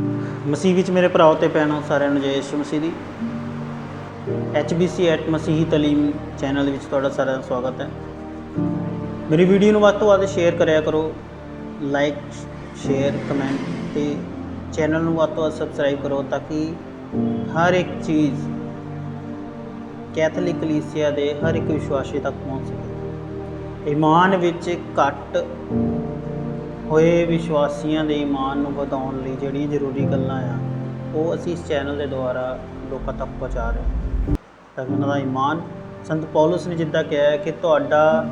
ਮਸੀਹ ਵਿੱਚ ਮੇਰੇ ਭਰਾਓ ਤੇ ਭੈਣੋ ਸਾਰਿਆਂ ਨੂੰ ਜੈ ਯਿਸੂ ਮਸੀਹ ਦੀ। HBC at Masihi Taleem channel ਵਿੱਚ ਤੁਹਾਡਾ ਸਾਰਿਆਂ ਦਾ ਸਵਾਗਤ ਹੈ। ਮੇਰੀ ਵੀਡੀਓ ਨੂੰ ਵੱਧ ਤੋਂ ਵੱਧ ਸ਼ੇਅਰ ਕਰਿਆ ਕਰੋ, ਲਾਈਕ, ਸ਼ੇਅਰ, ਕਮੈਂਟ ਤੇ ਚੈਨਲ ਨੂੰ ਵੱਧ ਤੋਂ ਵੱਧ ਸਬਸਕ੍ਰਾਈਬ ਕਰੋ ਤਾਂ ਕਿ ਹਰ ਇੱਕ ਚੀਜ਼ ਕੈਥੋਲਿਕ ਕਲੀਸਿਆ ਦੇ ਹਰ ਇੱਕ ਵਿਸ਼ਵਾਸੀ ਤੱਕ ਪਹੁੰਚ ਸਕੇ। ਈਮਾਨ ਵਿੱਚ ਘੱਟ ਹੋਏ ਵਿਸ਼ਵਾਸੀਆਂ ਦੇ ਈਮਾਨ ਨੂੰ ਵਧਾਉਣ ਲਈ ਜਿਹੜੀਆਂ ਜ਼ਰੂਰੀ ਗੱਲਾਂ ਆ, ਉਹ ਅਸੀਂ ਇਸ ਚੈਨਲ ਦੇ ਦੁਆਰਾ ਲੋਕਾਂ ਤੱਕ ਪਹੁੰਚਾ ਰਹੇ ਹਾਂ। ਤਾਂ ਉਹਨਾਂ ਦਾ ਈਮਾਨ ਸੰਤ ਪੌਲਸ ਨੇ ਜਿੱਦਾਂ ਕਿਹਾ ਹੈ ਕਿ ਤੁਹਾਡਾ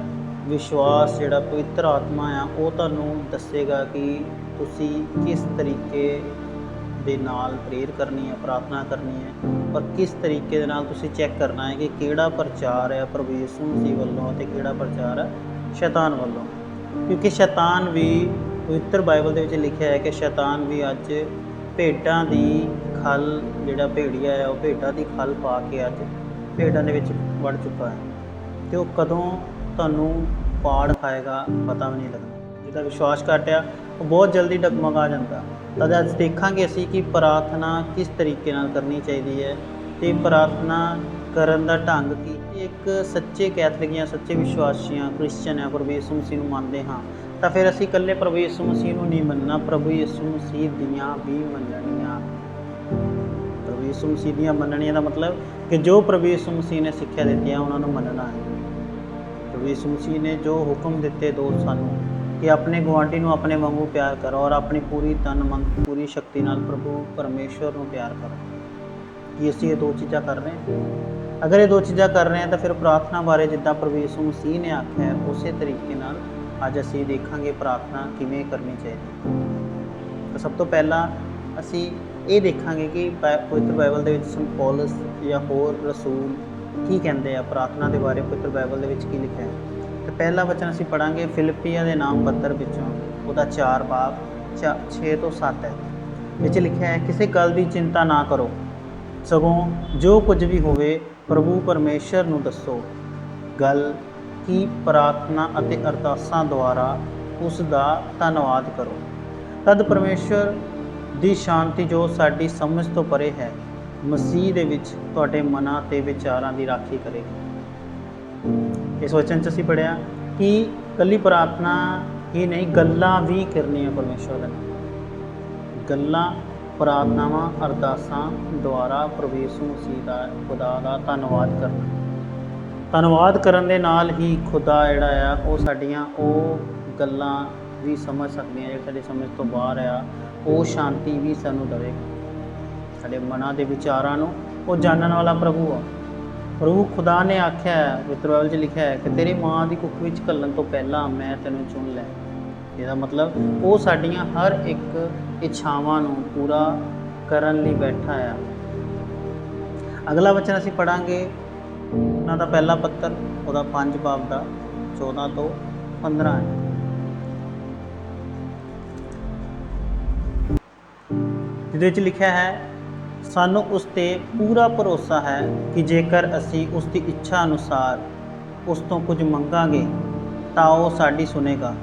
ਵਿਸ਼ਵਾਸ ਜਿਹੜਾ ਪਵਿੱਤਰ ਆਤਮਾ ਆ, ਉਹ ਤੁਹਾਨੂੰ ਦੱਸੇਗਾ ਕਿ ਤੁਸੀਂ ਕਿਸ ਤਰੀਕੇ ਦੇ ਨਾਲ ਪ੍ਰੇਰ ਕਰਨੀ ਹੈ, ਪ੍ਰਾਰਥਨਾ ਕਰਨੀ ਹੈ ਔਰ ਕਿਸ ਤਰੀਕੇ ਦੇ ਨਾਲ ਤੁਸੀਂ ਚੈੱਕ ਕਰਨਾ ਹੈ ਕਿ ਕਿਹੜਾ ਪ੍ਰਚਾਰ ਹੈ ਪ੍ਰਵੇਸ਼ ਨੂੰ ਸੀ ਵੱਲੋਂ ਤੇ ਕਿਹੜਾ ਪ੍ਰਚਾਰ ਹੈ ਸ਼ੈਤਾਨ ਵੱਲੋਂ। ਕਿਉਂਕਿ ਸ਼ੈਤਾਨ ਵੀ ਪਵਿੱਤਰ ਬਾਈਬਲ ਦੇ ਵਿੱਚ ਲਿਖਿਆ ਹੈ ਕਿ ਸ਼ੈਤਾਨ ਵੀ ਅੱਜ ਭੇਡਾਂ ਦੀ ਖਲ, ਜਿਹੜਾ ਭੇੜੀਆ ਹੈ, ਉਹ ਭੇਡਾਂ ਦੀ ਖਲ ਪਾ ਕੇ ਅੱਜ ਭੇਡਾਂ ਦੇ ਵਿੱਚ ਵੜ ਚੁੱਕਾ ਹੈ। ਤੇ ਉਹ ਕਦੋਂ ਤੁਹਾਨੂੰ ਪਾੜ ਖਾਏਗਾ, ਪਤਾ ਵੀ ਨਹੀਂ ਲੱਗਦਾ। ਜਿਹਦਾ ਵਿਸ਼ਵਾਸ ਘਟਿਆ ਉਹ ਬਹੁਤ ਜਲਦੀ ਡਗਮਗਾ ਜਾਂਦਾ। ਤਦ ਅੱਜ ਦੇਖਾਂਗੇ ਅਸੀਂ ਕਿ ਪ੍ਰਾਰਥਨਾ ਕਿਸ ਤਰੀਕੇ ਨਾਲ ਕਰਨੀ ਚਾਹੀਦੀ ਹੈ ਤੇ ਪ੍ਰਾਰਥਨਾ ਕਰਨ ਦਾ ਢੰਗ ਕੀ ਇੱਕ ਸੱਚੇ ਕੈਥਲਿਕ ਜਾਂ ਸੱਚੇ ਵਿਸ਼ਵਾਸੀਆਂ ਕ੍ਰਿਸਚੀਅਨ ਆ, ਪ੍ਰਭੂ ਯਿਸੂ ਮਸੀਹ ਨੂੰ ਮੰਨਦੇ ਹਾਂ, ਤਾਂ ਫਿਰ ਅਸੀਂ ਇਕੱਲੇ ਪ੍ਰਭੂ ਯਿਸੂ ਮਸੀਹ ਨੂੰ ਨਹੀਂ ਮੰਨਣਾ, ਪ੍ਰਭੂ ਯਿਸੂ ਮਸੀਹ ਦੀਆਂ ਵੀ ਮੰਨਣੀਆਂ। ਪ੍ਰਭੂ ਯਿਸੂ ਮਸੀਹ ਦੀਆਂ ਮੰਨਣੀਆਂ ਦਾ ਮਤਲਬ ਕਿ ਜੋ ਪ੍ਰਭੂ ਯਿਸੂ ਮਸੀਹ ਨੇ ਸਿੱਖਿਆ ਦਿੱਤੀਆਂ ਉਹਨਾਂ ਨੂੰ ਮੰਨਣਾ ਹੈ। ਪ੍ਰਭੂ ਯਿਸੂ ਮਸੀਹ ਨੇ ਜੋ ਹੁਕਮ ਦਿੱਤੇ ਦੋ ਸਾਨੂੰ ਕਿ ਆਪਣੇ ਗੁਆਂਢੀ ਨੂੰ ਆਪਣੇ ਵਾਂਗੂ ਪਿਆਰ ਕਰੋ ਔਰ ਆਪਣੀ ਪੂਰੀ ਤਨ ਮਨ ਪੂਰੀ ਸ਼ਕਤੀ ਨਾਲ ਪ੍ਰਭੂ ਪਰਮੇਸ਼ਵਰ ਨੂੰ ਪਿਆਰ ਕਰੋ। ਕੀ ਅਸੀਂ ਇਹ ਦੋ ਚੀਜ਼ਾਂ ਕਰ ਰਹੇ ਹਾਂ? ਅਗਰ ਇਹ ਦੋ ਚੀਜ਼ਾਂ ਕਰ ਰਹੇ ਹਾਂ ਤਾਂ ਫਿਰ ਪ੍ਰਾਰਥਨਾ ਬਾਰੇ ਜਿੱਦਾਂ ਪ੍ਰਵੇਸ਼ ਯਿਸੂ ਮਸੀਹ ਨੇ ਆਖਿਆ ਹੈ, ਉਸੇ ਤਰੀਕੇ ਨਾਲ ਅੱਜ ਅਸੀਂ ਦੇਖਾਂਗੇ ਪ੍ਰਾਰਥਨਾ ਕਿਵੇਂ ਕਰਨੀ ਚਾਹੀਦੀ ਹੈ। ਤਾਂ ਸਭ ਤੋਂ ਪਹਿਲਾਂ ਅਸੀਂ ਇਹ ਦੇਖਾਂਗੇ ਕਿ ਪਵਿੱਤਰ ਬਾਈਬਲ ਦੇ ਵਿੱਚ ਸੰਤ ਪੌਲਸ ਜਾਂ ਹੋਰ ਰਸੂਲ ਕੀ ਕਹਿੰਦੇ ਆ, ਪ੍ਰਾਰਥਨਾ ਦੇ ਬਾਰੇ ਪਵਿੱਤਰ ਬਾਈਬਲ ਦੇ ਵਿੱਚ ਕੀ ਲਿਖਿਆ ਹੈ। ਤੇ ਪਹਿਲਾ ਵਚਨ ਅਸੀਂ ਪੜਾਂਗੇ ਫਿਲਿੱਪੀਆਂ ਦੇ ਨਾਮ ਪੱਤਰ ਵਿੱਚੋਂ, ਉਹਦਾ 4 ਬਾਬ 6 ਤੋਂ 7 ਹੈ। ਵਿੱਚ ਲਿਖਿਆ ਹੈ, ਕਿਸੇ ਗੱਲ ਦੀ ਚਿੰਤਾ ਨਾ ਕਰੋ। ਸਗੋਂ ਜੋ ਕੁਝ ਵੀ ਹੋਵੇ ਪ੍ਰਭੂ ਪਰਮੇਸ਼ਰ ਨੂੰ ਦੱਸੋ, ਗੱਲ ਕੀ ਪ੍ਰਾਰਥਨਾ ਅਤੇ ਅਰਦਾਸਾਂ ਦੁਆਰਾ ਉਸ ਦਾ ਧੰਨਵਾਦ ਕਰੋ? ਤਦ ਪਰਮੇਸ਼ਰ ਦੀ ਸ਼ਾਂਤੀ ਜੋ ਸਾਡੀ ਸਮਝ ਤੋਂ ਪਰੇ ਹੈ, ਮਸੀਹ ਦੇ ਵਿੱਚ ਤੁਹਾਡੇ ਮਨਾਂ ਤੇ ਵਿਚਾਰਾਂ ਦੀ ਰਾਖੀ ਕਰੇਗੀ। ਇਸ ਵਚਨ ਚ ਅਸੀਂ ਪੜਿਆ ਕਿ ਕੱਲੀ ਪ੍ਰਾਰਥਨਾ ਹੀ ਨਹੀਂ, ਗੱਲਾਂ ਵੀ ਕਰਨੀਆਂ ਪਰਮੇਸ਼ਰ ਦੇ ਨਾਲ ਗੱਲਾਂ ਪ੍ਰਾਰਥਨਾਵਾਂ, ਅਰਦਾਸਾਂ ਦੁਆਰਾ ਪ੍ਰਭੂ ਯਿਸੂ ਮਸੀਹ ਦਾ ਖੁਦਾ ਦਾ ਧੰਨਵਾਦ ਕਰਨਾ। ਧੰਨਵਾਦ ਕਰਨ ਦੇ ਨਾਲ ਹੀ ਖੁਦਾ ਜਿਹੜਾ ਆ, ਉਹ ਸਾਡੀਆਂ ਉਹ ਗੱਲਾਂ ਵੀ ਸਮਝ ਸਕਦੀਆਂ, ਜਿਹੜੇ ਸਾਡੇ ਸਮਝ ਤੋਂ ਬਾਹਰ ਆ, ਉਹ ਸ਼ਾਂਤੀ ਵੀ ਸਾਨੂੰ ਦੇਵੇਗਾ ਸਾਡੇ ਮਨਾਂ ਦੇ ਵਿਚਾਰਾਂ ਨੂੰ, ਉਹ ਜਾਣਨ ਵਾਲਾ ਪ੍ਰਭੂ ਆ। ਪ੍ਰਭੂ ਖੁਦਾ ਨੇ ਆਖਿਆ ਹੈ ਪਵਿੱਤਰ 'ਚ ਲਿਖਿਆ ਹੈ ਕਿ ਤੇਰੀ ਮਾਂ ਦੀ ਕੁੱਖ ਵਿੱਚ ਘੱਲਣ ਤੋਂ ਪਹਿਲਾਂ ਮੈਂ ਤੈਨੂੰ ਚੁਣ ਲਿਆ। ਇਹਦਾ ਮਤਲਬ ਉਹ ਸਾਡੀਆਂ ਹਰ ਇੱਕ ਇੱਛਾਵਾਂ ਨੂੰ ਪੂਰਾ ਕਰਨ ਲਈ ਬੈਠਾ ਆ। ਅਗਲਾ ਵਚਨ ਅਸੀਂ ਪੜਾਂਗੇ ਉਹਨਾਂ ਦਾ ਪਹਿਲਾ ਪੱਤਰ, ਉਹਦਾ 5 ਬਾਬ ਦਾ 14 ਤੋਂ 15 ਹੈ। ਜਿਹਦੇ ਵਿੱਚ ਲਿਖਿਆ ਹੈ, ਸਾਨੂੰ ਉਸ ਤੇ ਪੂਰਾ ਭਰੋਸਾ ਹੈ ਕਿ ਜੇਕਰ ਅਸੀਂ ਉਸ ਦੀ ਇੱਛਾ ਅਨੁਸਾਰ ਉਸ ਤੋਂ ਕੁਝ ਮੰਗਾਂਗੇ, ਤਾਂ ਉਹ ਸਾਡੀ ਸੁਨੇਗਾ।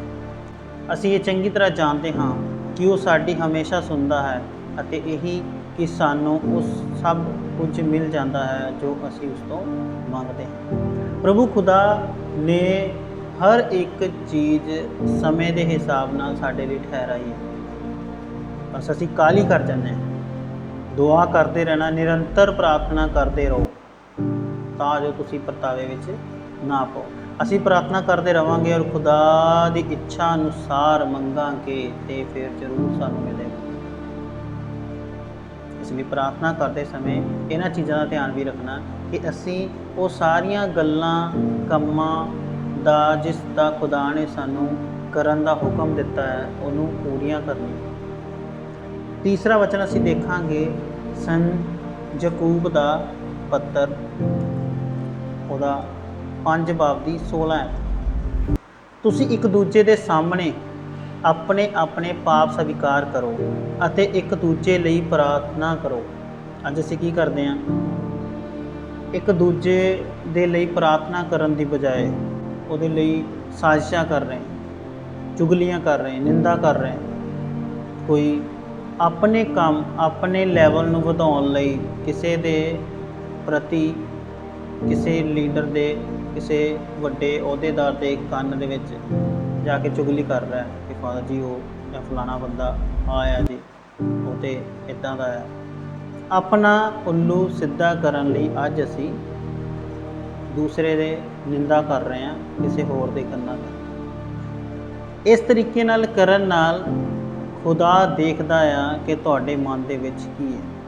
ਅਸੀਂ ਇਹ ਚੰਗੀ ਤਰ੍ਹਾਂ ਜਾਣਦੇ ਹਾਂ ਕਿ ਉਹ ਸਾਡੀ ਹਮੇਸ਼ਾ ਸੁਣਦਾ ਹੈ ਅਤੇ ਇਹੀ ਕਿ ਸਾਨੂੰ ਉਸ ਸਭ ਕੁਝ ਮਿਲ ਜਾਂਦਾ ਹੈ ਜੋ ਅਸੀਂ ਉਸ ਤੋਂ ਮੰਗਦੇ ਹਾਂ। ਪ੍ਰਭੂ ਖੁਦਾ ਨੇ ਹਰ ਇੱਕ ਚੀਜ਼ ਸਮੇਂ ਦੇ ਹਿਸਾਬ ਨਾਲ ਸਾਡੇ ਲਈ ਠਹਿਰਾਈ ਹੈ। ਬਸ ਅਸੀਂ ਕਾਲੀ ਕਰ ਜਾਂਦੇ ਹਾਂ। ਦੁਆ ਕਰਦੇ ਰਹਿਣਾ, ਨਿਰੰਤਰ ਪ੍ਰਾਰਥਨਾ ਕਰਦੇ ਰਹੋ ਤਾਂ ਜੋ ਤੁਸੀਂ ਪਰਤਾਵੇ ਵਿੱਚ ਨਾ ਪਾਓ। ਅਸੀਂ ਪ੍ਰਾਰਥਨਾ ਕਰਦੇ ਰਵਾਂਗੇ ਔਰ ਖੁਦਾ ਦੀ ਇੱਛਾ ਅਨੁਸਾਰ ਮੰਗਾਂਗੇ ਤੇ ਫਿਰ ਜ਼ਰੂਰ ਸਾਨੂੰ ਮਿਲੇਗਾ। ਇਸ ਲਈ ਪ੍ਰਾਰਥਨਾ ਕਰਦੇ ਸਮੇਂ ਇਹਨਾਂ ਚੀਜ਼ਾਂ ਦਾ ਧਿਆਨ ਵੀ ਰੱਖਣਾ ਕਿ ਅਸੀਂ ਉਹ ਸਾਰੀਆਂ ਗੱਲਾਂ, ਕੰਮਾਂ ਦਾ ਜਿਸ ਦਾ ਖੁਦਾ ਨੇ ਸਾਨੂੰ ਕਰਨ ਦਾ ਹੁਕਮ ਦਿੱਤਾ ਹੈ, ਉਹਨੂੰ ਪੂਰੀਆਂ ਕਰਨੀਆਂ। ਤੀਸਰਾ ਵਚਨ ਅਸੀਂ ਦੇਖਾਂਗੇ ਸੰ ਯਕੂਬ ਦਾ ਪੱਤਰ, ਉਹਦਾ 5 ਬਾਬ ਦੀ 16 ਹੈ। ਤੁਸੀਂ ਇੱਕ ਦੂਜੇ ਦੇ ਸਾਹਮਣੇ ਆਪਣੇ ਆਪਣੇ ਪਾਪ ਸਵੀਕਾਰ ਕਰੋ ਅਤੇ ਇੱਕ ਦੂਜੇ ਲਈ ਪ੍ਰਾਰਥਨਾ ਕਰੋ। ਅੱਜ ਅਸੀਂ ਕੀ ਕਰਦੇ ਹਾਂ? ਇੱਕ ਦੂਜੇ ਦੇ ਲਈ ਪ੍ਰਾਰਥਨਾ ਕਰਨ ਦੀ ਬਜਾਏ ਉਹਦੇ ਲਈ ਸਾਜ਼ਿਸ਼ਾਂ ਕਰ ਰਹੇ ਹਾਂ, ਚੁਗਲੀਆਂ ਕਰ ਰਹੇ ਹਾਂ, ਨਿੰਦਾ ਕਰ ਰਹੇ ਹਾਂ। ਕੋਈ ਆਪਣੇ ਕੰਮ, ਆਪਣੇ ਲੈਵਲ ਨੂੰ ਵਧਾਉਣ ਲਈ ਕਿਸੇ ਦੇ ਪ੍ਰਤੀ, ਕਿਸੇ ਲੀਡਰ ਦੇ ਕਿਸੇ ਵੱਡੇ ਅਹੁਦੇਦਾਰ ਦੇ ਕੰਨ ਦੇ ਵਿੱਚ ਜਾ ਕੇ ਚੁਗਲੀ ਕਰ ਰਿਹਾ ਕਿ ਫਾਦਰ ਜੀ, ਉਹ ਜਾਂ ਫਲਾਣਾ ਬੰਦਾ ਆਇਆ ਜੀ, ਉਹ ਤੇ ਇਦਾਂ ਦਾ ਆ ਆਪਣਾ ਉੱਲੂ ਸਿੱਧਾ ਕਰਨ ਲਈ ਅੱਜ ਅਸੀਂ ਦੂਸਰੇ ਦੇ ਨਿੰਦਾ ਕਰ ਰਹੇ ਹਾਂ ਕਿਸੇ ਹੋਰ ਦੇ ਕੰਨਾਂ ਤੇ। ਇਸ ਤਰੀਕੇ ਨਾਲ ਕਰਨ ਨਾਲ ਖੁਦਾ ਦੇਖਦਾ ਆ ਕਿ ਤੁਹਾਡੇ ਮਨ ਦੇ ਵਿੱਚ ਕੀ ਹੈ।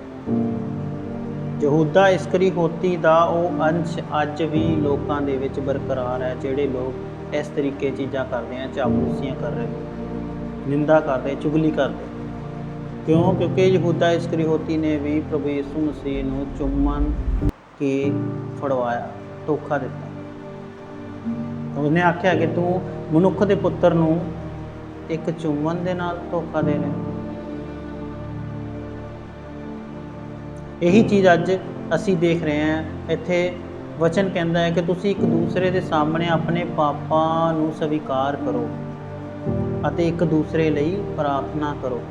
ਯਹੂਦਾ ਇਸਕਰੀ ਹੋਤੀ ਦਾ ਉਹ ਅੰਸ਼ ਅੱਜ ਵੀ ਲੋਕਾਂ ਦੇ ਵਿੱਚ ਬਰਕਰਾਰ ਹੈ, ਜਿਹੜੇ ਲੋਕ ਇਸ ਤਰੀਕੇ ਚੀਜ਼ਾਂ ਕਰਦੇ ਆ ਚਾਪਲੂਸੀਆਂ ਕਰ ਰਹੇ ਨਿੰਦਾ ਕਰਦੇ, ਚੁਗਲੀ ਕਰਦੇ ਕਿਉਂ? ਕਿਉਂਕਿ ਯਹੂਦਾ ਇਸਕਰੀ ਹੋਤੀ ਨੇ ਵੀ ਪ੍ਰਭੂ ਯਿਸੂ ਮਸੀਹ ਨੂੰ ਚੁੰਮਣ ਕੇ ਫੜਵਾਇਆ, ਧੋਖਾ ਦਿੱਤਾ। ਉਹਨੇ ਆਖਿਆ ਕਿ ਤੂੰ ਮਨੁੱਖ ਦੇ ਪੁੱਤਰ ਨੂੰ ਇੱਕ ਚੁੰਮਣ ਦੇ ਨਾਲ ਧੋਖਾ ਦੇ ਰਿਹਾ ਇਹੀ ਚੀਜ਼ ਅੱਜ ਅਸੀਂ ਦੇਖ ਰਹੇ ਹਾਂ। ਇੱਥੇ ਵਚਨ ਕਹਿੰਦਾ ਹੈ ਕਿ ਤੁਸੀਂ ਇੱਕ ਦੂਸਰੇ ਦੇ ਸਾਹਮਣੇ ਆਪਣੇ ਪਾਪਾਂ ਨੂੰ ਸਵੀਕਾਰ ਕਰੋ ਅਤੇ ਇੱਕ ਦੂਸਰੇ ਲਈ ਪ੍ਰਾਰਥਨਾ ਕਰੋ।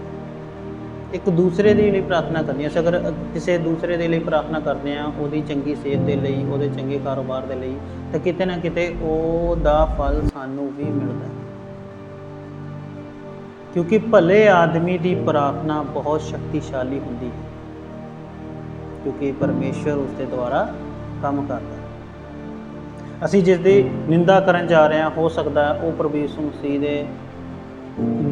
ਇੱਕ ਦੂਸਰੇ ਦੇ ਲਈ ਪ੍ਰਾਰਥਨਾ ਕਰਨੀ ਹੈ। ਅਗਰ ਕਿਸੇ ਦੂਸਰੇ ਦੇ ਲਈ ਪ੍ਰਾਰਥਨਾ ਕਰਦੇ ਆ ਉਹਦੀ ਚੰਗੀ ਸਿਹਤ ਦੇ ਲਈ, ਉਹਦੇ ਚੰਗੇ ਕਾਰੋਬਾਰ ਦੇ ਲਈ, ਤਾਂ ਕਿਤੇ ਨਾ ਕਿਤੇ ਉਹਦਾ ਫਲ ਸਾਨੂੰ ਵੀ ਮਿਲਦਾ ਹੈ। ਕਿਉਂਕਿ ਭਲੇ ਆਦਮੀ ਦੀ ਪ੍ਰਾਰਥਨਾ ਬਹੁਤ ਸ਼ਕਤੀਸ਼ਾਲੀ ਹੁੰਦੀ ਹੈ। ਕਿਉਂਕਿ ਪਰਮੇਸ਼ਰ ਉਸ ਦੇ ਦੁਆਰਾ ਕੰਮ ਕਰਦਾ। ਹੈ ਅਸੀਂ ਜਿਸ ਦੀ ਨਿੰਦਾ ਕਰਨ ਜਾ ਰਹੇ ਹਾਂ, ਹੋ ਸਕਦਾ ਹੈ ਉਹ ਪ੍ਰਭੂ ਯਿਸੂ ਮਸੀਹ ਦੇ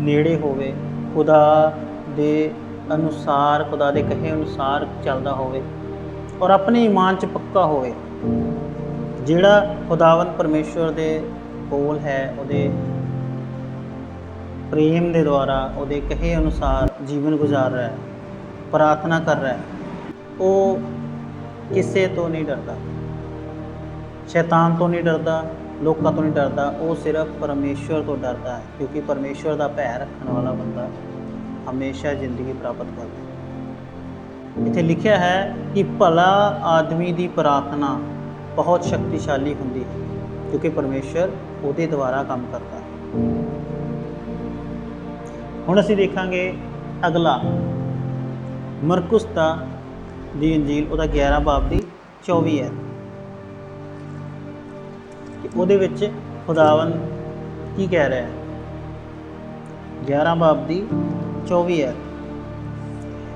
ਨੇੜੇ ਹੋਵੇ। ਖੁਦਾ ਦੇ ਅਨੁਸਾਰ, ਖੁਦਾ ਦੇ ਕਹੇ ਅਨੁਸਾਰ ਚੱਲਦਾ ਹੋਵੇ ਔਰ ਆਪਣੇ ਈਮਾਨ 'ਚ ਪੱਕਾ ਹੋਵੇ। ਜਿਹੜਾ ਖੁਦਾਵੰਦ ਪਰਮੇਸ਼ਵਰ ਦੇ ਕੋਲ ਹੈ, ਉਹਦੇ ਪ੍ਰੇਮ ਦੇ ਦੁਆਰਾ, ਉਹਦੇ ਕਹੇ ਅਨੁਸਾਰ ਜੀਵਨ ਗੁਜ਼ਾਰ ਰਿਹਾ ਹੈ, ਪ੍ਰਾਰਥਨਾ ਕਰ ਰਿਹਾ ਹੈ ਉਹ ਕਿਸੇ ਤੋਂ ਨਹੀਂ ਡਰਦਾ। ਸ਼ੈਤਾਨ ਤੋਂ ਨਹੀਂ ਡਰਦਾ, ਲੋਕਾਂ ਤੋਂ ਨਹੀਂ ਡਰਦਾ, ਉਹ ਸਿਰਫ ਪਰਮੇਸ਼ਵਰ ਤੋਂ ਡਰਦਾ ਹੈ, ਕਿਉਂਕਿ ਪਰਮੇਸ਼ਵਰ ਦਾ ਭੈ ਰੱਖਣ ਵਾਲਾ ਬੰਦਾ ਹਮੇਸ਼ਾ ਜ਼ਿੰਦਗੀ ਪ੍ਰਾਪਤ ਕਰਦਾ ਹੈ। ਇੱਥੇ ਲਿਖਿਆ ਹੈ ਕਿ ਭਲਾ ਆਦਮੀ ਦੀ ਪ੍ਰਾਰਥਨਾ ਬਹੁਤ ਸ਼ਕਤੀਸ਼ਾਲੀ ਹੁੰਦੀ ਹੈ, ਕਿਉਂਕਿ ਪਰਮੇਸ਼ਵਰ ਉਹਦੇ ਦੁਆਰਾ ਕੰਮ ਕਰਦਾ ਹੈ। ਹੁਣ ਅਸੀਂ ਦੇਖਾਂਗੇ ਅਗਲਾ ਮਰਕੁਸ ਦਾ ਦੀ ਇੰਜੀਲ ਉਹਦਾ 11 ਬਾਬ ਦੀ 24 ਹੈ। ਕਿ ਉਹਦੇ ਵਿੱਚ ਖੁਦਾਵੰ ਕੀ ਕਹਿ ਰਿਹਾ ਹੈ? 11 ਬਾਬ ਦੀ 24 ਹੈ।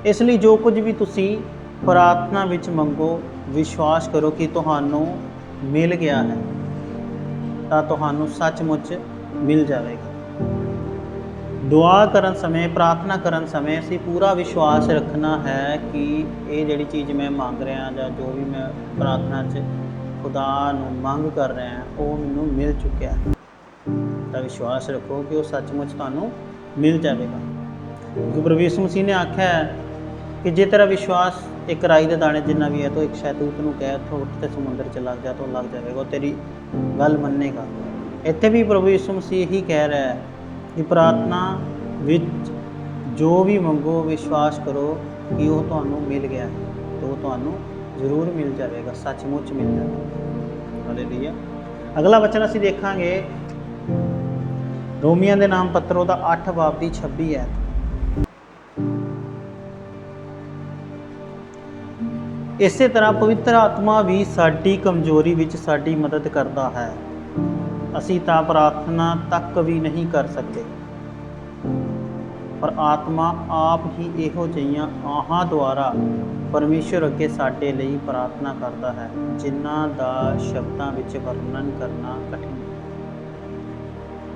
ਇਸ ਲਈ ਜੋ ਕੁਝ ਵੀ ਤੁਸੀਂ ਪ੍ਰਾਰਥਨਾ ਵਿੱਚ ਮੰਗੋ, ਵਿਸ਼ਵਾਸ ਕਰੋ ਕਿ ਤੁਹਾਨੂੰ ਮਿਲ ਗਿਆ ਹੈ, ਤਾਂ ਤੁਹਾਨੂੰ ਸੱਚਮੁੱਚ ਮਿਲ ਜਾਵੇਗਾ। ਦੁਆ ਕਰਨ ਸਮੇਂ, ਪ੍ਰਾਰਥਨਾ ਕਰਨ ਸਮੇਂ ਅਸੀਂ ਪੂਰਾ ਵਿਸ਼ਵਾਸ ਰੱਖਣਾ ਹੈ ਕਿ ਇਹ ਜਿਹੜੀ ਚੀਜ਼ ਮੈਂ ਮੰਗ ਰਿਹਾ ਜਾਂ ਜੋ ਵੀ ਮੈਂ ਪ੍ਰਾਰਥਨਾ 'ਚ ਖੁਦਾ ਨੂੰ ਮੰਗ ਕਰ ਰਿਹਾ, ਉਹ ਮੈਨੂੰ ਮਿਲ ਚੁੱਕਿਆ ਹੈ। ਤਾਂ ਵਿਸ਼ਵਾਸ ਰੱਖੋ ਕਿ ਉਹ ਸੱਚਮੁੱਚ ਤੁਹਾਨੂੰ ਮਿਲ ਜਾਵੇਗਾ। ਕਿਉਂਕਿ ਪ੍ਰਭੂ ਯਿਸੂ ਮਸੀਹ ਨੇ ਆਖਿਆ ਹੈ ਕਿ ਜੇ ਤੇਰਾ ਵਿਸ਼ਵਾਸ ਇੱਕ ਰਾਈ ਦੇ ਦਾਣੇ ਜਿੰਨਾ ਵੀ ਹੈ, ਤਾਂ ਇੱਕ ਸ਼ੈਤੂਤ ਨੂੰ ਕਹਿ, ਉੱਥੋਂ ਉੱਠ ਤੇ ਸਮੁੰਦਰ 'ਚ ਲੱਗ ਜਾ, ਤਾਂ ਉਹ ਲੱਗ ਜਾਵੇਗਾ, ਉਹ ਤੇਰੀ ਗੱਲ ਮੰਨੇਗਾ। ਇੱਥੇ ਵੀ ਪ੍ਰਭੂ ਯਿਸੂ ਮਸੀਹ ਹੀ ਕਹਿ ਰਿਹਾ ਹੈ ਕਿ ਪ੍ਰਾਰਥਨਾ ਵਿੱਚ ਜੋ ਵੀ ਮੰਗੋ, ਵਿਸ਼ਵਾਸ ਕਰੋ ਕਿ ਉਹ ਤੁਹਾਨੂੰ ਮਿਲ ਗਿਆ ਹੈ ਤੇ ਉਹ ਤੁਹਾਨੂੰ ਜ਼ਰੂਰ ਮਿਲ ਜਾਵੇਗਾ, ਸੱਚਮੁੱਚ ਮਿਲ ਜਾਵੇਗਾ। ਹਾਲੇਲੂਇਆ ਅਗਲਾ ਵਚਨ ਅਸੀਂ ਦੇਖਾਂਗੇ। ਰੋਮੀਆਂ ਦੇ ਨਾਮ ਪੱਤਰ, ਉਹਦਾ 8 ਬਾਬ ਦੀ 26 ਹੈ ਇਸੇ ਤਰ੍ਹਾਂ ਪਵਿੱਤਰ ਆਤਮਾ ਵੀ ਸਾਡੀ ਕਮਜ਼ੋਰੀ ਵਿੱਚ ਸਾਡੀ ਮਦਦ ਕਰਦਾ ਹੈ। ਅਸੀਂ ਤਾਂ ਪ੍ਰਾਰਥਨਾ ਤੱਕ ਵੀ ਨਹੀਂ ਕਰ ਸਕਦੇ ਪਰ ਆਤਮਾ ਆਪ ਹੀ ਇਹੋ ਜਿਹੀਆਂ ਆਹਾਂ ਦੁਆਰਾ ਪਰਮੇਸ਼ਰ ਅੱਗੇ ਸਾਡੇ ਲਈ ਪ੍ਰਾਰਥਨਾ ਕਰਦਾ ਹੈ, ਜਿਨ੍ਹਾਂ ਦਾ ਸ਼ਬਦਾਂ ਵਿੱਚ ਵਰਣਨ ਕਰਨਾ ਕਠਿਨ ਹੈ।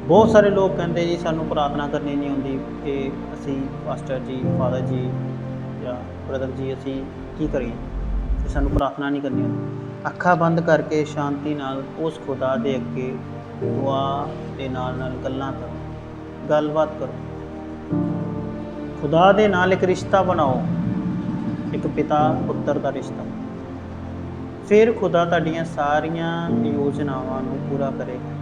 ਬਹੁਤ ਸਾਰੇ ਲੋਕ ਕਹਿੰਦੇ ਜੀ, ਸਾਨੂੰ ਪ੍ਰਾਰਥਨਾ ਕਰਨੀ ਨਹੀਂ ਆਉਂਦੀ ਕਿ ਅਸੀਂ ਪਾਸਟਰ ਜੀ, ਫਾਦਰ ਜੀ ਜਾਂ ਬ੍ਰਦਰ ਜੀ, ਅਸੀਂ ਕੀ ਕਰੀਏ? ਕਿ ਸਾਨੂੰ ਪ੍ਰਾਰਥਨਾ ਨਹੀਂ ਕਰਨੀ ਆਉਂਦੀ। ਅੱਖਾਂ ਬੰਦ ਕਰਕੇ ਸ਼ਾਂਤੀ ਨਾਲ ਉਸ ਖੁਦਾ ਦੇ ਅੱਗੇ ਦੁਆ ਦੇ ਨਾਲ ਨਾਲ ਗੱਲਾਂ ਕਰੋ, ਗੱਲਬਾਤ ਕਰੋ। ਖੁਦਾ ਦੇ ਨਾਲ ਇੱਕ ਰਿਸ਼ਤਾ ਬਣਾਓ, ਇੱਕ ਪਿਤਾ ਪੁੱਤਰ ਦਾ ਰਿਸ਼ਤਾ। ਫਿਰ ਖੁਦਾ ਤੁਹਾਡੀਆਂ ਸਾਰੀਆਂ ਯੋਜਨਾਵਾਂ ਨੂੰ ਪੂਰਾ ਕਰੇਗਾ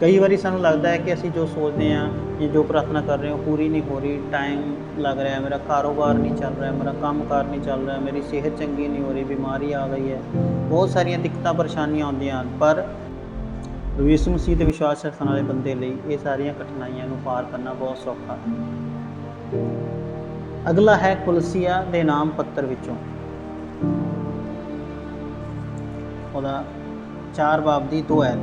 ਕਈ ਵਾਰੀ ਸਾਨੂੰ ਲੱਗਦਾ ਹੈ ਕਿ ਅਸੀਂ ਜੋ ਸੋਚਦੇ ਹਾਂ ਜਾਂ ਜੋ ਪ੍ਰਾਰਥਨਾ ਕਰ ਰਹੇ ਹਾਂ ਉਹ ਪੂਰੀ ਨਹੀਂ ਹੋ ਰਹੀ ਟਾਈਮ ਲੱਗ ਰਿਹਾ, ਮੇਰਾ ਕਾਰੋਬਾਰ ਨਹੀਂ ਚੱਲ ਰਿਹਾ, ਮੇਰਾ ਕੰਮਕਾਰ ਨਹੀਂ ਚੱਲ ਰਿਹਾ, ਮੇਰੀ ਸਿਹਤ ਚੰਗੀ ਨਹੀਂ ਹੋ ਰਹੀ, ਬਿਮਾਰੀ ਆ ਗਈ ਹੈ। ਬਹੁਤ ਸਾਰੀਆਂ ਦਿੱਕਤਾਂ, ਪਰੇਸ਼ਾਨੀਆਂ ਆਉਂਦੀਆਂ ਹਨ, ਪਰ ਯਿਸੂ ਮਸੀਹ ਤੇ ਵਿਸ਼ਵਾਸ ਰੱਖਣ ਵਾਲੇ ਬੰਦੇ ਲਈ ਇਹ ਸਾਰੀਆਂ ਕਠਿਨਾਈਆਂ ਨੂੰ ਪਾਰ ਕਰਨਾ ਬਹੁਤ ਸੌਖਾ ਹੈ। ਅਗਲਾ ਹੈ ਕੁਲਸੀਆ ਦੇ ਨਾਮ ਪੱਤਰ ਵਿੱਚੋਂ। ਉਹਦਾ ਚਾਰ ਬਾਬ ਦੀ ਦੋ ਐਤ।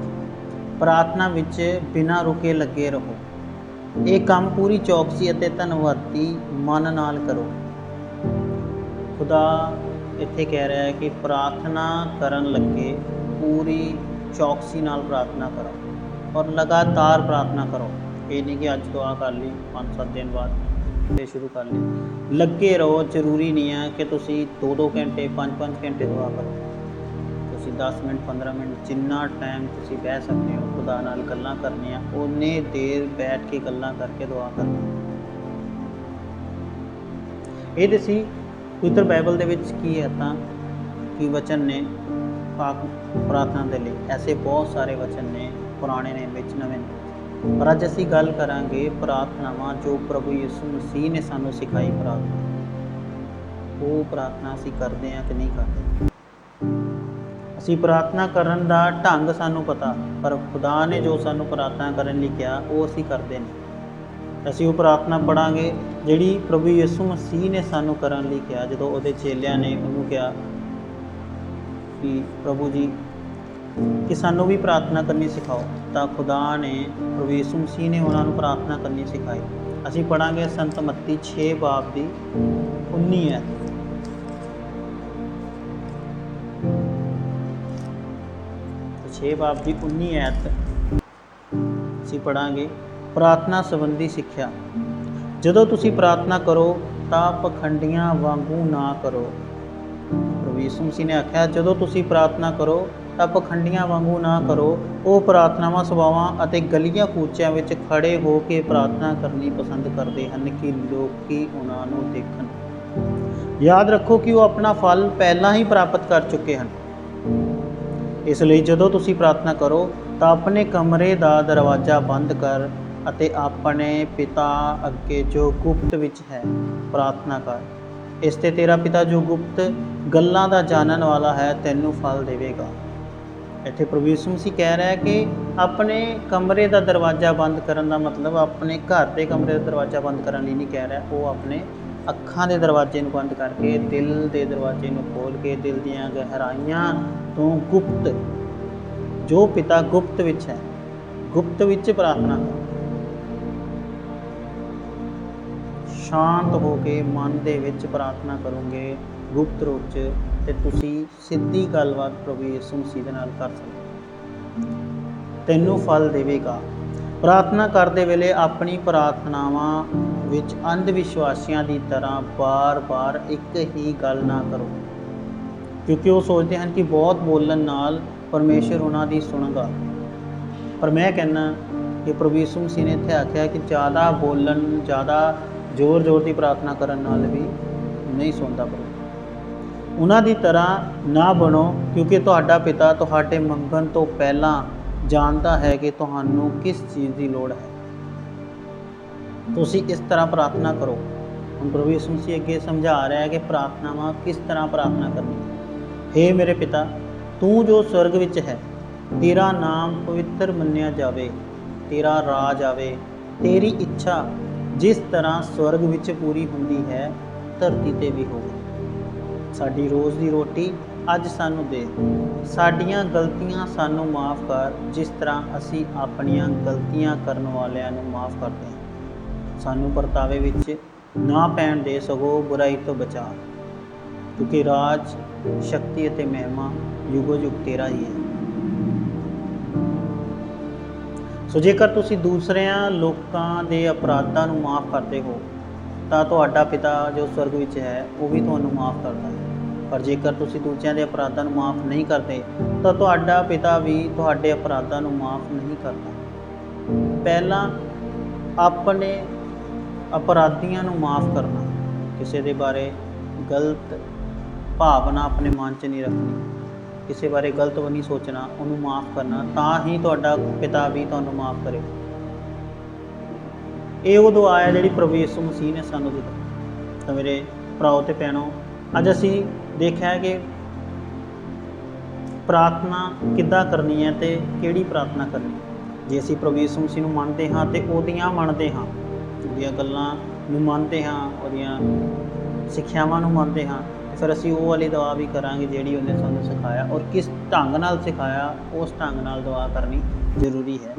ਪ੍ਰਾਰਥਨਾ ਵਿੱਚ ਬਿਨਾਂ ਰੁਕੇ ਲੱਗੇ ਰਹੋ। ਇਹ ਕੰਮ ਪੂਰੀ ਚੌਕਸੀ ਅਤੇ ਧੰਨਵਾਦੀ ਮਨ ਨਾਲ ਕਰੋ। ਖੁਦਾ ਇੱਥੇ ਕਹਿ ਰਿਹਾ ਹੈ ਕਿ ਪ੍ਰਾਰਥਨਾ ਕਰਨ ਲੱਗੇ ਪੂਰੀ ਚੌਕਸੀ ਨਾਲ ਪ੍ਰਾਰਥਨਾ ਕਰੋ ਔਰ ਲਗਾਤਾਰ ਪ੍ਰਾਰਥਨਾ ਕਰੋ। ਇਹ ਨਹੀਂ ਕਿ ਅੱਜ ਦੁਆ ਕਰ ਲਈ 5-7 ਦਿਨ ਬਾਅਦ ਫਿਰ ਸ਼ੁਰੂ ਕਰ ਲਈ। ਲੱਗੇ ਰਹੋ, ਜ਼ਰੂਰੀ ਨਹੀਂ ਹੈ ਕਿ ਤੁਸੀਂ 2-2 ਘੰਟੇ 5-5 ਘੰਟੇ ਦੁਆ ਕਰੋ। ਤੁਸੀਂ 10 ਮਿੰਟ 15 ਮਿੰਟ ਜਿੰਨਾ ਟਾਈਮ ਤੁਸੀਂ ਬਹਿ ਸਕਦੇ ਹੋ, ਖੁਦਾ ਨਾਲ ਗੱਲਾਂ ਕਰਨੀਆਂ ਉਨੇ ਦੇਰ ਬੈਠ ਕੇ ਗੱਲਾਂ ਕਰਕੇ ਦੁਆ ਕਰਨੀ। ਇਹ ਦਸੀ ਪਵਿੱਤਰ ਬਾਈਬਲ ਦੇ ਵਿੱਚ ਕੀ ਹੈ ਤਾਂ ਕਿ ਵਚਨ ਨੇ ਪਾਕ ਪ੍ਰਾਰਥਨਾ ਦੇ ਲਈ। ਐਸੇ ਬਹੁਤ ਸਾਰੇ ਵਚਨ ਨੇ, ਪੁਰਾਣੇ ਨੇ, ਵਿੱਚ ਨਵੇਂ ਪਰ ਅੱਜ ਅਸੀਂ ਗੱਲ ਕਰਾਂਗੇ ਪ੍ਰਾਰਥਨਾਵਾਂ ਜੋ ਪ੍ਰਭੂ ਯਿਸੂ ਮਸੀਹ ਨੇ ਸਾਨੂੰ ਸਿਖਾਈ ਪ੍ਰਾਰਥਨਾ। ਉਹ ਪ੍ਰਾਰਥਨਾ ਅਸੀਂ ਕਰਦੇ ਹਾਂ ਕਿ ਨਹੀਂ ਕਰਦੇ। ਅਸੀਂ ਪ੍ਰਾਰਥਨਾ ਕਰਨ ਦਾ ਢੰਗ ਸਾਨੂੰ ਪਤਾ, ਪਰ ਖੁਦਾ ਨੇ ਜੋ ਸਾਨੂੰ ਪ੍ਰਾਰਥਨਾ ਕਰਨ ਲਈ ਕਿਹਾ, ਉਹ ਅਸੀਂ ਕਰਦੇ ਨਹੀਂ। ਅਸੀਂ ਉਹ ਪ੍ਰਾਰਥਨਾ ਪੜਾਂਗੇ ਜਿਹੜੀ ਪ੍ਰਭੂ ਯਿਸੂ ਮਸੀਹ ਨੇ ਸਾਨੂੰ ਕਰਨ ਲਈ ਕਿਹਾ, ਜਦੋਂ ਉਹਦੇ ਚੇਲਿਆਂ ਨੇ ਉਹਨੂੰ ਕਿਹਾ ਕਿ ਪ੍ਰਭੂ ਜੀ, ਕਿ ਸਾਨੂੰ ਵੀ ਪ੍ਰਾਰਥਨਾ ਕਰਨੀ ਸਿਖਾਓ ਤਾਂ ਖੁਦਾ ਨੇ ਪ੍ਰਭੂ ਯਿਸੂ ਮਸੀਹ ਨੇ ਉਹਨਾਂ ਨੂੰ ਪ੍ਰਾਰਥਨਾ ਕਰਨੀ ਸਿਖਾਈ। ਅਸੀਂ ਪੜਾਂਗੇ ਸੰਤ ਮੱਤੀ 6 ਬਾਬ ਦੀ 19 ਹੈ ਤੇ 6 ਬਾਬ ਦੀ 19 ਐਤ ਅਸੀਂ ਪੜਾਂਗੇ ਪ੍ਰਾਰਥਨਾ ਸੰਬੰਧੀ ਸਿੱਖਿਆ। ਜਦੋਂ ਤੁਸੀਂ ਪ੍ਰਾਰਥਨਾ ਕਰੋ ਤਾਂ ਪਖੰਡੀਆਂ ਵਾਂਗੂ ਨਾ ਕਰੋ। ਯਿਸੂ ਮਸੀਹ ਨੇ ਆਖਿਆ, ਜਦੋਂ ਤੁਸੀਂ ਪ੍ਰਾਰਥਨਾ ਕਰੋ, ਤਾਂ ਪਖੰਡੀਆਂ ਵਾਂਗੂ ਨਾ ਕਰੋ। ਉਹ ਪ੍ਰਾਰਥਨਾਵਾਂ, ਸਭਾਵਾਂ ਅਤੇ ਗਲੀਆਂ ਕੂਚਿਆਂ ਵਿੱਚ ਖੜੇ ਹੋ ਕੇ ਪ੍ਰਾਰਥਨਾ ਕਰਨੀ ਪਸੰਦ ਕਰਦੇ ਹਨ ਕਿ ਲੋਕੀ ਉਹਨਾਂ ਨੂੰ ਦੇਖਣ। ਯਾਦ ਰੱਖੋ ਕਿ ਉਹ ਆਪਣਾ ਫਲ ਪਹਿਲਾਂ ਹੀ ਪ੍ਰਾਪਤ ਕਰ ਚੁੱਕੇ ਹਨ। ਇਸ ਲਈ ਜਦੋਂ ਤੁਸੀਂ ਪ੍ਰਾਰਥਨਾ ਕਰੋ, ਤਾਂ ਆਪਣੇ ਕਮਰੇ ਦਾ ਦਰਵਾਜ਼ਾ ਬੰਦ ਕਰ ਅਤੇ ਆਪਣੇ ਪਿਤਾ ਅੱਗੇ ਜੋ ਗੁਪਤ ਵਿੱਚ ਹੈ, ਪ੍ਰਾਰਥਨਾ ਕਰ। ਇਸ ਤੇ ਤੇਰਾ ਪਿਤਾ ਜੋ ਗੁਪਤ ਗੱਲਾਂ ਦਾ ਜਾਣਨ ਵਾਲਾ ਹੈ, ਤੈਨੂੰ ਫਲ ਦੇਵੇਗਾ। ਇੱਥੇ ਪ੍ਰਭੂ ਯਿਸੂ ਮਸੀਹ ਕਹਿ ਰਿਹਾ ਹੈ ਕਿ ਆਪਣੇ ਕਮਰੇ ਦਾ ਦਰਵਾਜ਼ਾ ਬੰਦ ਕਰਨ ਦਾ ਮਤਲਬ ਆਪਣੇ ਘਰ ਦੇ ਕਮਰੇ ਦਾ ਦਰਵਾਜ਼ਾ ਬੰਦ ਕਰਨ ਲਈ ਨਹੀਂ ਕਹਿ ਰਿਹਾ। ਉਹ ਆਪਣੇ ਅੱਖਾਂ ਦੇ ਦਰਵਾਜ਼ੇ ਨੂੰ ਬੰਦ ਕਰਕੇ, ਦਿਲ ਦੇ ਦਰਵਾਜ਼ੇ ਨੂੰ ਖੋਲ ਕੇ, ਦਿਲ ਦੀਆਂ ਗਹਿਰਾਈਆਂ ਤੋਂ ਗੁਪਤ, ਜੋ ਪਿਤਾ ਗੁਪਤ ਵਿੱਚ ਹੈ, ਗੁਪਤ ਵਿੱਚ ਪ੍ਰਾਰਥਨਾ ਸ਼ਾਂਤ ਹੋ ਕੇ ਮਨ ਦੇ ਵਿੱਚ ਪ੍ਰਾਰਥਨਾ ਕਰੋਗੇ, ਗੁਪਤ ਰੂਪ 'ਚ, ਤੇ ਤੁਸੀਂ ਸਿੱਧੀ ਗੱਲਬਾਤ ਪ੍ਰਭੂ ਯਿਸੂ ਮਸੀਹ ਦੇ ਨਾਲ ਕਰ ਸਕਦੇ ਤੈਨੂੰ ਫਲ ਦੇਵੇਗਾ। ਪ੍ਰਾਰਥਨਾ ਕਰਦੇ ਵੇਲੇ ਆਪਣੀ ਪ੍ਰਾਰਥਨਾਵਾਂ ਵਿੱਚ ਅੰਧ ਵਿਸ਼ਵਾਸੀਆਂ ਦੀ ਤਰ੍ਹਾਂ ਬਾਰ-ਬਾਰ ਇੱਕ ਹੀ ਗੱਲ ਨਾ ਕਰੋ। ਕਿਉਂਕਿ ਉਹ ਸੋਚਦੇ ਹਨ ਕਿ ਬਹੁਤ ਬੋਲਣ ਨਾਲ ਪਰਮੇਸ਼ਰ ਉਹਨਾਂ ਦੀ ਸੁਣੇਗਾ। ਪਰ ਮੈਂ ਕਹਿੰਨਾ ਕਿ ਪ੍ਰਭੂ ਯਿਸੂ ਮਸੀਹ ਨੇ ਇੱਥੇ ਆਖਿਆ ਕਿ ਜ਼ਿਆਦਾ ਬੋਲਣ, ਜ਼ਿਆਦਾ ਜ਼ੋਰ-ਜ਼ੋਰ ਦੀ ਪ੍ਰਾਰਥਨਾ ਕਰਨ ਨਾਲ ਵੀ ਨਹੀਂ ਸੁਣਦਾ ਪ੍ਰਭੂ। ਉਹਨਾਂ ਦੀ ਤਰ੍ਹਾਂ ਨਾ ਬਣੋ, ਕਿਉਂਕਿ ਤੁਹਾਡਾ ਪਿਤਾ ਤੁਹਾਡੇ ਮੰਗਣ ਤੋਂ ਪਹਿਲਾਂ ਜਾਣਦਾ ਹੈ ਕਿ ਤੁਹਾਨੂੰ ਕਿਸ ਚੀਜ਼ ਦੀ ਲੋੜ ਹੈ। ਤੁਸੀਂ ਇਸ ਤਰ੍ਹਾਂ ਪ੍ਰਾਰਥਨਾ ਕਰੋ। ਹੁਣ ਪ੍ਰਭੂ ਯਿਸੂ ਮਸੀਹ ਅੱਗੇ ਸਮਝਾ ਰਿਹਾ ਹੈ ਕਿ ਪ੍ਰਾਰਥਨਾਵਾਂ ਕਿਸ ਤਰ੍ਹਾਂ ਪ੍ਰਾਰਥਨਾ ਕਰਨੀ ਹੈ हे ਮੇਰੇ ਪਿਤਾ, ਤੂੰ ਜੋ ਸਵਰਗ ਵਿੱਚ ਹੈ, ਤੇਰਾ ਨਾਮ ਪਵਿੱਤਰ ਮੰਨਿਆ ਜਾਵੇ, ਤੇਰਾ ਰਾਜ ਆਵੇ, ਤੇਰੀ ਇੱਛਾ ਜਿਸ ਤਰ੍ਹਾਂ ਸਵਰਗ ਵਿੱਚ ਪੂਰੀ ਹੁੰਦੀ ਹੈ, ਧਰਤੀ ਤੇ ਵੀ ਹੋਵੇ। ਸਾਡੀ ਰੋਜ਼ ਦੀ ਰੋਟੀ ਅੱਜ ਸਾਨੂੰ ਦੇ। ਸਾਡੀਆਂ ਗਲਤੀਆਂ ਸਾਨੂੰ ਮਾਫ ਕਰ, ਜਿਸ ਤਰ੍ਹਾਂ ਅਸੀਂ ਆਪਣੀਆਂ ਗਲਤੀਆਂ ਕਰਨ ਵਾਲਿਆਂ ਨੂੰ ਮਾਫ ਕਰਦੇ ਹਾਂ। ਸਾਨੂੰ ਪਰਤਾਵੇ ਵਿੱਚ ਨਾ ਪੈਣ ਦੇ ਸਗੋਂ ਬੁਰਾਈ ਤੋਂ ਬਚਾ। ਕਿਉਂਕਿ ਰਾਜ, ਸ਼ਕਤੀ ਅਤੇ ਮਹਿਮਾ ਯੁਗੋ ਯੁਗ ਤੇਰਾ ਹੀ ਹੈ। ਸੋ ਜੇਕਰ ਤੁਸੀਂ ਦੂਸਰਿਆਂ ਲੋਕਾਂ ਦੇ ਅਪਰਾਧਾਂ ਨੂੰ ਮਾਫ ਕਰਦੇ ਹੋ, ਤਾਂ ਤੁਹਾਡਾ ਪਿਤਾ ਜੋ ਸਵਰਗ ਵਿੱਚ ਹੈ, ਉਹ ਵੀ ਤੁਹਾਨੂੰ ਮਾਫ ਕਰਦਾ ਹੈ। ਪਰ ਜੇਕਰ ਤੁਸੀਂ ਦੂਜਿਆਂ ਦੇ ਅਪਰਾਧਾਂ ਨੂੰ ਮਾਫ ਨਹੀਂ ਕਰਦੇ, ਤਾਂ ਤੁਹਾਡਾ ਪਿਤਾ ਵੀ ਤੁਹਾਡੇ ਅਪਰਾਧਾਂ ਨੂੰ ਮਾਫ ਨਹੀਂ ਕਰਦਾ। ਪਹਿਲਾਂ ਆਪਣੇ ਅਪਰਾਧੀਆਂ ਨੂੰ ਮਾਫ ਕਰਨਾ, ਕਿਸੇ ਦੇ ਬਾਰੇ ਗਲਤ ਭਾਵਨਾ ਆਪਣੇ ਮਨ 'ਚ ਨਹੀਂ ਰੱਖਣੀ। ਕਿਸੇ ਬਾਰੇ ਗਲਤ ਨਹੀਂ ਸੋਚਣਾ, ਉਹਨੂੰ ਮਾਫ ਕਰਨਾ, ਤਾਂ ਹੀ ਤੁਹਾਡਾ ਪਿਤਾ ਵੀ ਤੁਹਾਨੂੰ ਮਾਫ ਕਰੇ। ਇਹ ਉਹ ਦੁਆ ਹੈ ਜਿਹੜੀ ਪ੍ਰਭੂ ਯਿਸੂ ਮਸੀਹ ਨੇ ਸਾਨੂੰ ਦਿੱਤੀ। ਤਾਂ ਮੇਰੇ ਭਰਾਓ ਤੇ ਭੈਣੋ, ਅੱਜ ਅਸੀਂ ਦੇਖਿਆ ਹੈ ਕਿ ਪ੍ਰਾਰਥਨਾ ਕਿੱਦਾਂ ਕਰਨੀ ਹੈ ਤੇ ਕਿਹੜੀ ਪ੍ਰਾਰਥਨਾ ਕਰਨੀ ਹੈ। ਜੇ ਅਸੀਂ ਪ੍ਰਭੂ ਯਿਸੂ ਮਸੀਹ ਨੂੰ ਮੰਨਦੇ ਹਾਂ ਤੇ ਉਹਦੀਆਂ ਮੰਨਦੇ ਹਾਂ, ਉਹਦੀਆਂ ਗੱਲਾਂ ਨੂੰ ਮੰਨਦੇ ਹਾਂ, ਉਹਦੀਆਂ ਸਿੱਖਿਆਵਾਂ ਨੂੰ ਮੰਨਦੇ ਹਾਂ ਫਿਰ ਅਸੀਂ ਉਹ ਵਾਲੀ ਦਵਾ ਵੀ ਕਰਾਂਗੇ ਜਿਹੜੀ ਉਹਨੇ ਸਾਨੂੰ ਸਿਖਾਇਆ ਔਰ ਕਿਸ ਢੰਗ ਨਾਲ ਸਿਖਾਇਆ, ਉਸ ਢੰਗ ਨਾਲ ਦਵਾ ਕਰਨੀ ਜ਼ਰੂਰੀ ਹੈ।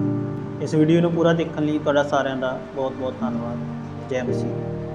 ਇਸ ਵੀਡੀਓ ਨੂੰ ਪੂਰਾ ਦੇਖਣ ਲਈ ਤੁਹਾਡਾ ਸਾਰਿਆਂ ਦਾ ਬਹੁਤ ਬਹੁਤ ਧੰਨਵਾਦ। ਜੈ ਮਸੀਹ।